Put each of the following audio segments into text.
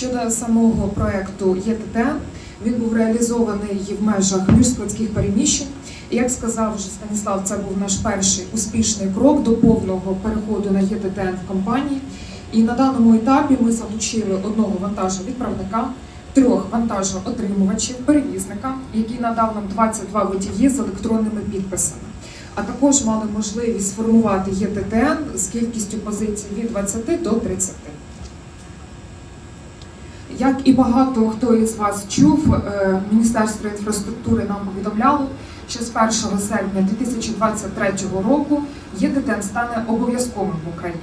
Щодо самого проекту ЄТТ, він був реалізований в межах міжскладських переміщень. І як сказав вже Станіслав, це був наш перший успішний крок до повного переходу на ЄТТ в компанії. І на даному етапі ми залучили одного вантажовідправника, трьох вантажоотримувачів, перевізника, який надав нам 22 водії з електронними підписами. А також мали можливість сформувати ЄТТН з кількістю позицій від 20 до 30. Як і багато хто із вас чув, е, Міністерство інфраструктури нам повідомляло, що з 1 серпня 2023 року ЄТТН стане обов'язковим в Україні.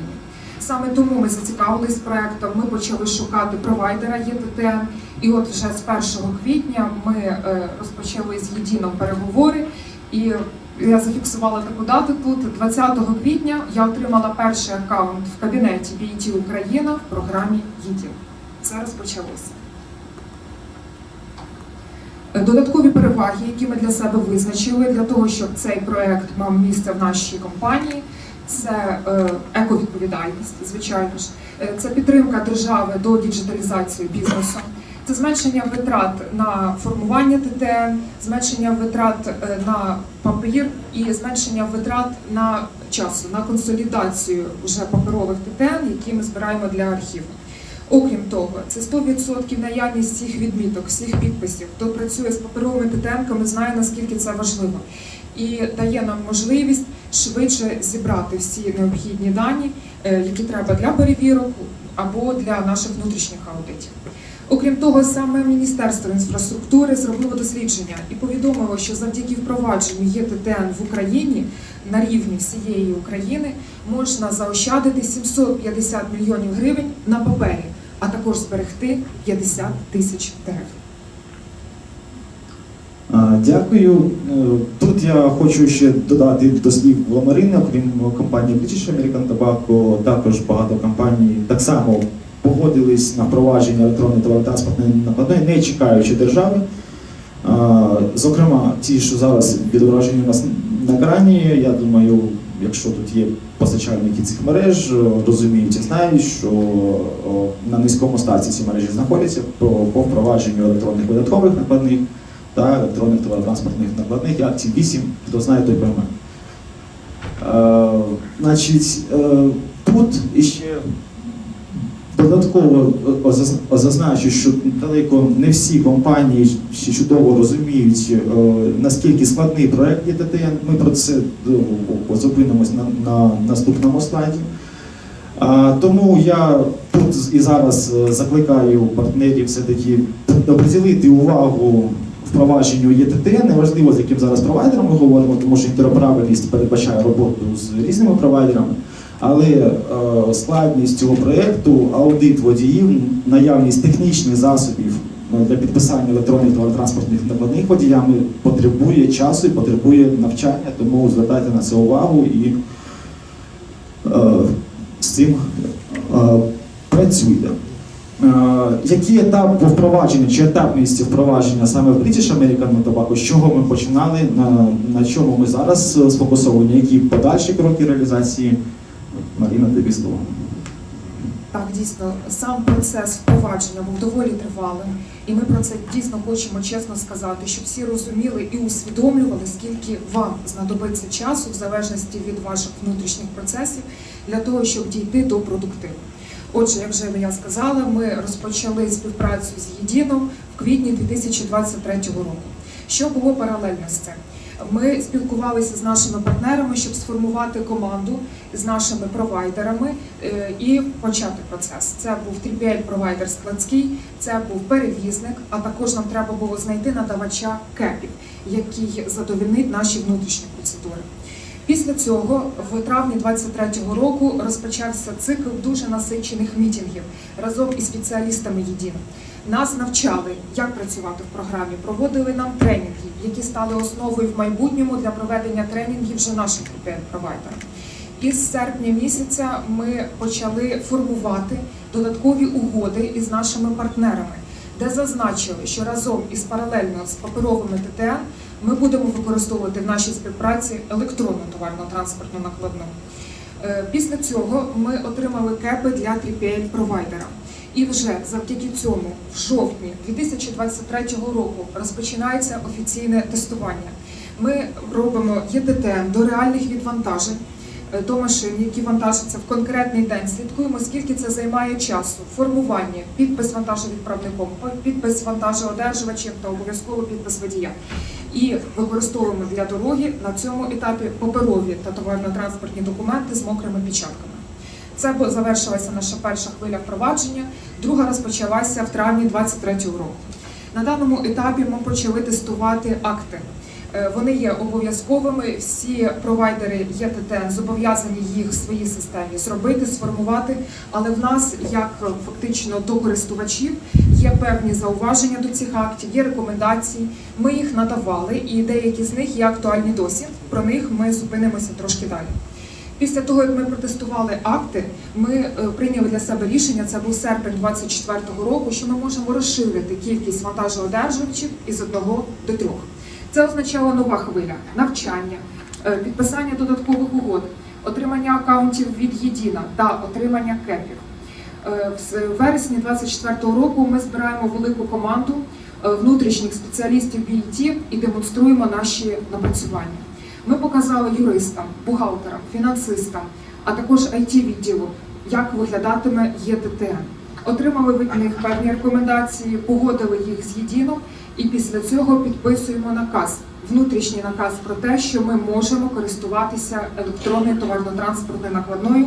Саме тому ми зацікавились проектом. Ми почали шукати провайдера ЄТТН. І от вже з 1 квітня ми е, розпочали з єдином переговори. І я зафіксувала таку дату тут. 20 квітня я отримала перший аккаунт в кабінеті BIT Україна в програмі ЄДІН. Це розпочалося. Додаткові переваги, які ми для себе визначили для того, щоб цей проект мав місце в нашій компанії, це е, ековідповідальність, звичайно ж, Е, це підтримка держави до діджиталізації бізнесу, це зменшення витрат на формування ТТН, зменшення витрат е, на папір і зменшення витрат на часу, на консолідацію вже паперових ТТН, які ми збираємо для архіву. Окрім того, це 100% наявність всіх відміток, всіх підписів. Хто працює з паперовими ТТНками, знає наскільки це важливо, і дає нам можливість швидше зібрати всі необхідні дані, е, які треба для перевірок або для наших внутрішніх аудитів. Окрім того, саме Міністерство інфраструктури зробило дослідження і повідомило, що завдяки впровадженню ЄТТН в Україні на рівні всієї України можна заощадити 750 мільйонів гривень на папері, а також зберегти 50 тисяч дерев. Дякую. Е, Тут я хочу ще додати до слів Ламарини, окрім компанії British American Tobacco, також багато компаній так само погодились на впровадження електронної товаротранспортної накладної, не чекаючи держави. Зокрема, ті, що зараз відображені у нас на екрані, я думаю, якщо тут є постачальники цих мереж, розуміють і знають, що на низькому старті ці мережі знаходяться по, по впровадженню електронних видаткових накладних та електронних товаротранспортних накладних, як ці 8, хто знає, той пойме. Е, значить, е, тут іще додатково зазначу, що далеко не всі компанії ще чудово розуміють, е, наскільки складний проект є ТТН. Ми про це е, зупинимось на, на наступному слайді. Тому я тут і зараз е, закликаю партнерів все-таки приділити увагу впровадженню ЄТТ, неважливо, з яким зараз провайдером ми говоримо, тому що інтероперабельність передбачає роботу з різними провайдерами. Але е, складність цього проєкту, аудит водіїв, наявність технічних засобів е, для підписання електронних товаротранспортних накладних водіями потребує часу і потребує навчання, тому звертайте на це увагу і е, з цим е, працюйте. Е, Які етапи впровадження чи етапність впровадження саме в British American Tobacco, з чого ми починали, на, на чому ми зараз сфокусовані, які подальші кроки реалізації? Маріна, тобі слово. Так, дійсно, сам процес впровадження був доволі тривалим, і ми про це дійсно хочемо чесно сказати, щоб всі розуміли і усвідомлювали, скільки вам знадобиться часу, в залежності від ваших внутрішніх процесів, для того, щоб дійти до продуктиву. Отже, як вже я сказала, ми розпочали співпрацю з єдином в квітні 2023 року. Що було паралельно з цим? Ми спілкувалися з нашими партнерами, щоб сформувати команду з нашими провайдерами е, і почати процес. Це був 3PL провайдер складський, це був перевізник, а також нам треба було знайти надавача кепів, який задовільнить наші внутрішні процедури. Після цього, в травні 23-го року, розпочався цикл дуже насичених мітінгів разом із спеціалістами єдино. Нас навчали, як працювати в програмі, проводили нам тренінги, які стали основою в майбутньому для проведення тренінгів вже нашим провайдерам. Із серпня місяця ми почали формувати додаткові угоди із нашими партнерами, де зазначили, що разом із паралельно з паперовими ТТН ми будемо використовувати в нашій співпраці електронну товарно транспортну накладну. Е, Після цього ми отримали кепи для 3PL провайдера. І вже завдяки цьому, в жовтні 2023 року, розпочинається офіційне тестування. Ми робимо ЄТТН до реальних відвантажень до машин, які вантажаться в конкретний день. Слідкуємо, скільки це займає часу, формування, підпис вантажовідправником, підпис вантажоодержувачем та обов'язково підпис водія. І використовуємо для дороги на цьому етапі паперові та товарно-транспортні документи з мокрими печатками. Це завершилася наша перша хвиля впровадження, друга розпочалася в травні 2023 року. На даному етапі ми почали тестувати акти. Е, Вони є обов'язковими. Всі провайдери ЄТТ зобов'язані їх в своїй системі зробити, сформувати. Але в нас, як фактично до користувачів, є певні зауваження до цих актів, є рекомендації. Ми їх надавали, і деякі з них є актуальні досі. Про них ми зупинимося трошки далі. Після того, як ми протестували акти, ми е, прийняли для себе рішення, це був серпень 24-го року, що ми можемо розширити кількість вантажоодержувачів із одного до трьох. Це означало нова хвиля, навчання, е, підписання додаткових угод, отримання акаунтів від єдіна та отримання кепів. Е, В вересні 24-го року ми збираємо велику команду е, внутрішніх спеціалістів BIT і демонструємо наші напрацювання. Ми показали юристам, бухгалтерам, фінансистам, а також it відділу, як виглядатиме ЄТТН. Отримали від них певні рекомендації, погодили їх з єдином, і після цього підписуємо наказ, внутрішній наказ про те, що ми можемо користуватися електронною товарно-транспортною накладною